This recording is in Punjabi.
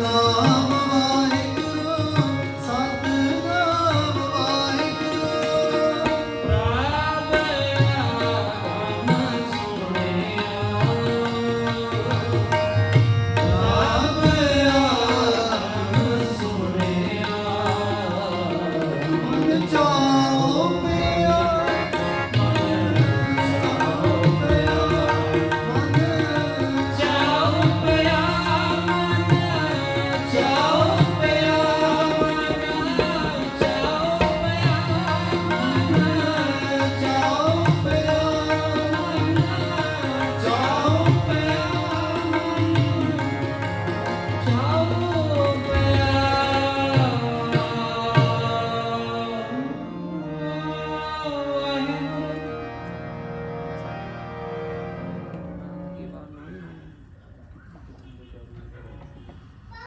ਨਾਮ ਵਾਹਿ